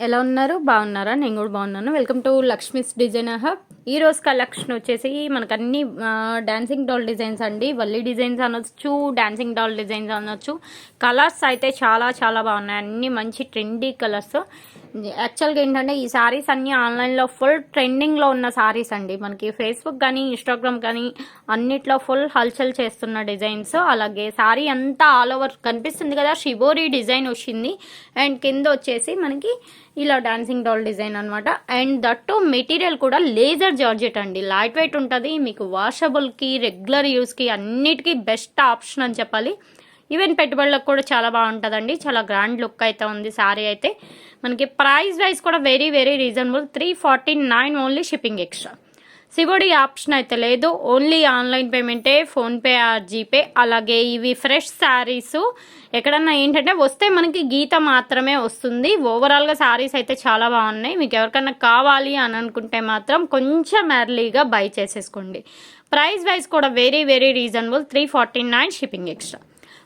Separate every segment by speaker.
Speaker 1: ఎలా ఉన్నారు? బాగున్నారా? నేను కూడా బాగున్నాను. Welcome to Lakshmi's design hub ఈ రోజు కలెక్షన్ వచ్చేసి మనకు అన్ని డాన్సింగ్ డాల్ డిజైన్స్ అండి. వల్లి డిజైన్స్ అనొచ్చు డాన్సింగ్ డాల్ డిజైన్స్ అనొచ్చు. కలర్స్ అయితే చాలా చాలా బాగున్నాయి. అన్ని మంచి ట్రెండీ కలర్స్ యాక్చువల్గా ఏంటంటే ఈ సారీస్ అన్ని ఆన్లైన్లో ఫుల్ ట్రెండింగ్లో ఉన్న శారీస్ అండి. మనకి ఫేస్బుక్ కానీ ఇన్స్టాగ్రామ్ కానీ అన్నిట్లో ఫుల్ హల్చల్ చేస్తున్న డిజైన్స్. అలాగే శారీ అంతా ఆల్ ఓవర్ కనిపిస్తుంది కదా షిబోరి డిజైన్ వచ్చింది. అండ్ కింద వచ్చేసి మనకి ఇలా డాన్సింగ్ డాల్ డిజైన్ అనమాట అండ్ దట్టు మెటీరియల్ కూడా లేజర్ జార్జెట్ అండి. లైట్ వెయిట్ ఉంటుంది మీకు వాషబుల్కి రెగ్యులర్ యూస్కి అన్నిటికీ బెస్ట్ ఆప్షన్ అని చెప్పాలి. ఈవెన్ పెట్టుబడులకు కూడా చాలా బాగుంటుందండి. చాలా గ్రాండ్ లుక్ అయితే ఉంది సారీ అయితే. మనకి ప్రైస్ వైజ్ కూడా very very reasonable. Three forty nine only shipping extra. COD option అయితే లేదు. ఓన్లీ ఆన్లైన్ పేమెంటే ఫోన్పే ఆర్ జీపే అలాగే ఇవి ఫ్రెష్ శారీస్ ఎక్కడన్నా ఏంటంటే వస్తే మనకి గీత మాత్రమే వస్తుంది. ఓవరాల్గా శారీస్ అయితే చాలా బాగున్నాయి. మీకు ఎవరికన్నా కావాలి అని అనుకుంటే మాత్రం కొంచెం ఎర్లీగా బై చేసేసుకోండి. ప్రైస్ వైజ్ కూడా very very reasonable three forty nine shipping extra.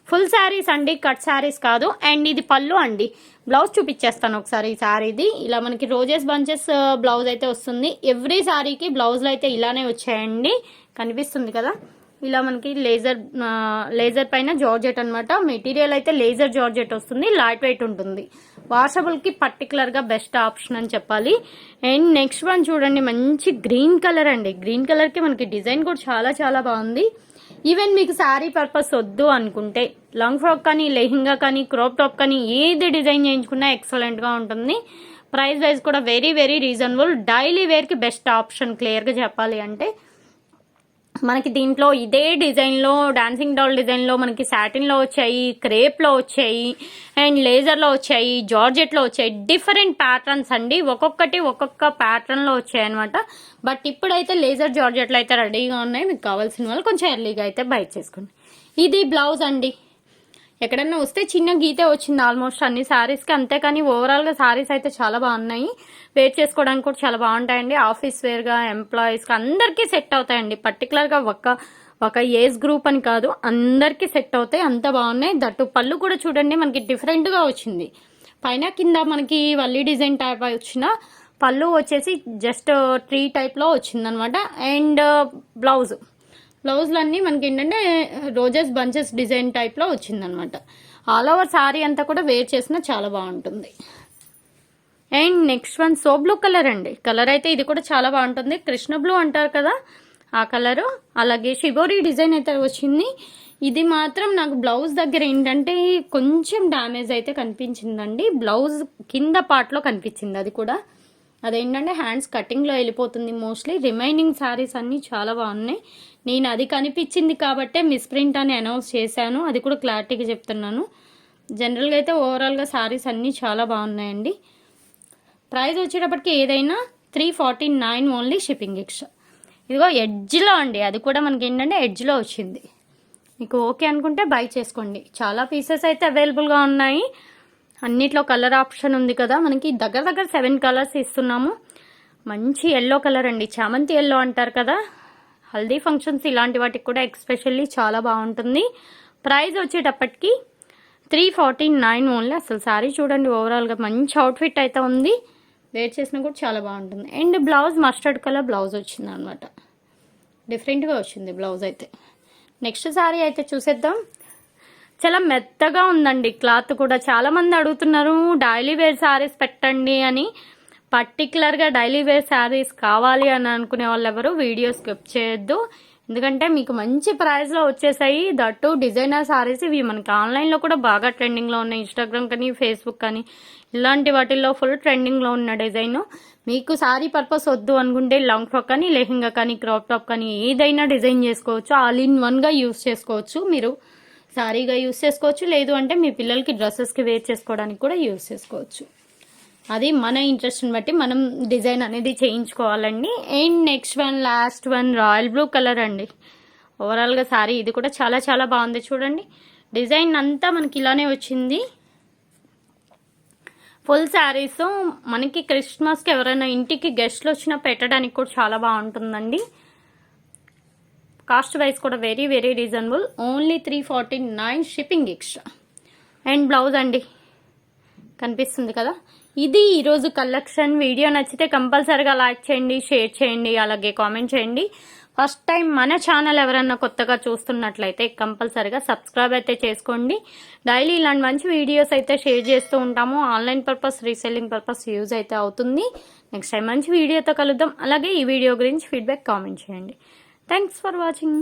Speaker 1: Full saris అండి కట్ శారీస్ కాదు. అండ్ ఇది పళ్ళు అండి. బ్లౌజ్ చూపించేస్తాను ఒకసారి ఈ శారీది. ఇలా మనకి రోజెస్ బంచెస్ బ్లౌజ్ అయితే వస్తుంది. ఎవ్రీ శారీకి బ్లౌజ్లు అయితే ఇలానే వచ్చాయండి. కనిపిస్తుంది కదా? ఇలా మనకి లేజర్ లేజర్ పైన జార్జెట్ అనమాట మెటీరియల్ అయితే లేజర్ జార్జెట్ వస్తుంది. లైట్ వెయిట్ ఉంటుంది. వాషబుల్కి పర్టికులర్గా బెస్ట్ ఆప్షన్ అని చెప్పాలి. అండ్ నెక్స్ట్ వన్ చూడండి మంచి గ్రీన్ కలర్ అండి. గ్రీన్ కలర్కి మనకి డిజైన్ కూడా చాలా చాలా బాగుంది. ఈవెన్ మీకు శారీ పర్పస్ వద్దు అనుకుంటే లాంగ్ ఫ్రాక్ కానీ లెహింగా కానీ క్రాప్ టాప్ కానీ ఏది డిజైన్ చేయించుకున్నా ఎక్సలెంట్గా ఉంటుంది. ప్రైస్ వైజ్ కూడా వెరీ వెరీ రీజనబుల్ డైలీ వేర్కి బెస్ట్ ఆప్షన్ క్లియర్గా చెప్పాలి అంటే మనకి దీంట్లో ఇదే డిజైన్లో డాన్సింగ్ డాల్ డిజైన్లో మనకి సాటిన్లో వచ్చాయి క్రేప్లో వచ్చాయి అండ్ లేజర్లో వచ్చాయి జార్జెట్లో వచ్చాయి. డిఫరెంట్ ప్యాటర్న్స్ అండి. ఒక్కొక్కటి ఒక్కొక్క ప్యాటర్న్లో వచ్చాయి అనమాట బట్ ఇప్పుడైతే లేజర్ జార్జెట్లు అయితే రెడీగా ఉన్నాయి. మీకు కావాల్సిన వాళ్ళు కొంచెం ఎర్లీగా అయితే బయట చేసుకోండి. ఇది బ్లౌజ్ అండి. ఎక్కడన్నా వస్తే చిన్న గీతే వచ్చింది ఆల్మోస్ట్ అన్ని శారీస్కి అంతే కానీ ఓవరాల్గా శారీస్ అయితే చాలా బాగున్నాయి. వేర్ చేసుకోవడానికి కూడా చాలా బాగుంటాయండి. ఆఫీస్ వేర్గా ఎంప్లాయీస్కి అందరికీ సెట్ అవుతాయండి. పర్టికులర్గా ఒక ఒక ఏజ్ గ్రూప్ అని కాదు అందరికీ సెట్ అవుతాయి. అంత బాగున్నాయి. దట్టు పళ్ళు కూడా చూడండి మనకి డిఫరెంట్గా వచ్చింది. పైన కింద మనకి వల్లి డిజైన్ టైప్ వచ్చిన పళ్ళు వచ్చేసి జస్ట్ ట్రీ టైప్లో వచ్చిందనమాట. అండ్ బ్లౌజ్ uh, బ్లౌజ్లన్నీ మనకి ఏంటంటే రోజెస్ బంచెస్ డిజైన్ టైప్లో వచ్చిందనమాట. ఆల్ ఓవర్ శారీ అంతా కూడా వేర్ చేసినా చాలా బాగుంటుంది. And next one so blue colour అండి. కలర్ అయితే ఇది కూడా చాలా బాగుంటుంది. కృష్ణ బ్లూ అంటారు కదా ఆ కలరు అలాగే షిబోరి డిజైన్ అయితే వచ్చింది. ఇది మాత్రం నాకు బ్లౌజ్ దగ్గర ఏంటంటే కొంచెం డ్యామేజ్ అయితే కనిపించిందండి. బ్లౌజ్ కింద పార్ట్లో కనిపించింది అది కూడా. అదేంటంటే హ్యాండ్స్ కటింగ్లో వెళ్ళిపోతుంది. మోస్ట్లీ రిమైనింగ్ శారీస్ అన్నీ చాలా బాగున్నాయి. నేను అది కనిపించింది కాబట్టే మిస్ప్రింట్ అని అనౌన్స్ చేశాను. అది కూడా క్లారిటీగా చెప్తున్నాను. జనరల్గా అయితే ఓవరాల్గా శారీస్ అన్నీ చాలా బాగున్నాయండి. ప్రైస్ వచ్చేటప్పటికి ఏదైనా three forty nine only shipping extra. ఇదిగో ఎడ్జ్లో అండి. అది కూడా మనకి ఏంటంటే ఎడ్జ్లో వచ్చింది. మీకు ఓకే అనుకుంటే బై చేసుకోండి. చాలా పీసెస్ అయితే అవైలబుల్గా ఉన్నాయి. అన్నిట్లో కలర్ ఆప్షన్ ఉంది కదా. మనకి దగ్గర దగ్గర సెవెన్ కలర్స్ ఇస్తున్నాము. మంచి ఎల్లో కలర్ అండి. చామంతి ఎల్లో అంటారు కదా. హల్దీ ఫంక్షన్స్ ఇలాంటి వాటికి కూడా ఎక్స్పెషల్లీ చాలా బాగుంటుంది. ప్రైస్ వచ్చేటప్పటికి త్రీ ఫార్టీ నైన్ ఓన్లీ. అసలు శారీ చూడండి ఓవరాల్గా మంచి అవుట్ఫిట్ అయితే ఉంది. వేర్ చేసినా కూడా చాలా బాగుంటుంది. And blouse mustard colour blouse వచ్చింది అనమాట డిఫరెంట్గా వచ్చింది బ్లౌజ్ అయితే. నెక్స్ట్ శారీ అయితే చూసేద్దాం. చాలా మెత్తగా ఉందండి క్లాత్ కూడా. చాలామంది అడుగుతున్నారు డైలీ వేర్ శారీస్ పెట్టండి అని. పర్టికులర్గా డైలీ వేర్ శారీస్ కావాలి అని అనుకునే వాళ్ళు ఎవరు వీడియో స్కిప్ చేయొద్దు. ఎందుకంటే మీకు మంచి ప్రైస్లో వచ్చేసాయి. దట్టు డిజైనర్ శారీస్ ఇవి మనకి ఆన్లైన్లో కూడా బాగా ట్రెండింగ్లో ఉన్నాయి. ఇన్స్టాగ్రామ్ కానీ ఫేస్బుక్ కానీ ఇలాంటి వాటిల్లో ఫుల్ ట్రెండింగ్లో ఉన్న డిజైన్. మీకు శారీ పర్పస్ వద్దు అనుకుంటే లాంగ్ ఫ్రాక్ కానీ లెహింగా కానీ క్రాప్ టాప్ కానీ ఏదైనా డిజైన్ చేసుకోవచ్చు. ఆల్ ఇన్ వన్గా యూస్ చేసుకోవచ్చు. మీరు సారీగా యూస్ చేసుకోవచ్చు. లేదు అంటే మీ పిల్లలకి డ్రెస్సెస్కి వేర్ చేసుకోవడానికి కూడా యూస్ చేసుకోవచ్చు. అది మన ఇంట్రెస్ట్ని బట్టి మనం డిజైన్ అనేది చేయించుకోవాలండి. And next one last one royal blue colour అండి. ఓవరాల్గా సారీ ఇది కూడా చాలా చాలా బాగుంది చూడండి. డిజైన్ అంతా మనకి ఇలానే వచ్చింది. ఫుల్ శారీస్ మనకి క్రిస్మస్కి ఎవరైనా ఇంటికి గెస్ట్లు వచ్చినా పెట్టడానికి కూడా చాలా బాగుంటుందండి. కాస్ట్ వైజ్ కూడా very very reasonable only three forty nine shipping extra and blouse అండి. కనిపిస్తుంది కదా? ఇది ఈరోజు కలెక్షన్. వీడియో నచ్చితే కంపల్సరీగా లైక్ చేయండి షేర్ చేయండి అలాగే కామెంట్ చేయండి. ఫస్ట్ టైం మన ఛానల్ ఎవరన్నా కొత్తగా చూస్తున్నట్లయితే కంపల్సరీగా సబ్స్క్రైబ్ అయితే చేసుకోండి. డైలీ ఇలాంటి మంచి వీడియోస్ అయితే షేర్ చేస్తూ ఉంటాము. Online purpose reselling purpose use అయితే అవుతుంది. నెక్స్ట్ టైం మంచి వీడియోతో కలుద్దాం. అలాగే ఈ వీడియో గురించి ఫీడ్బ్యాక్ కామెంట్ చేయండి. Thanks for watching.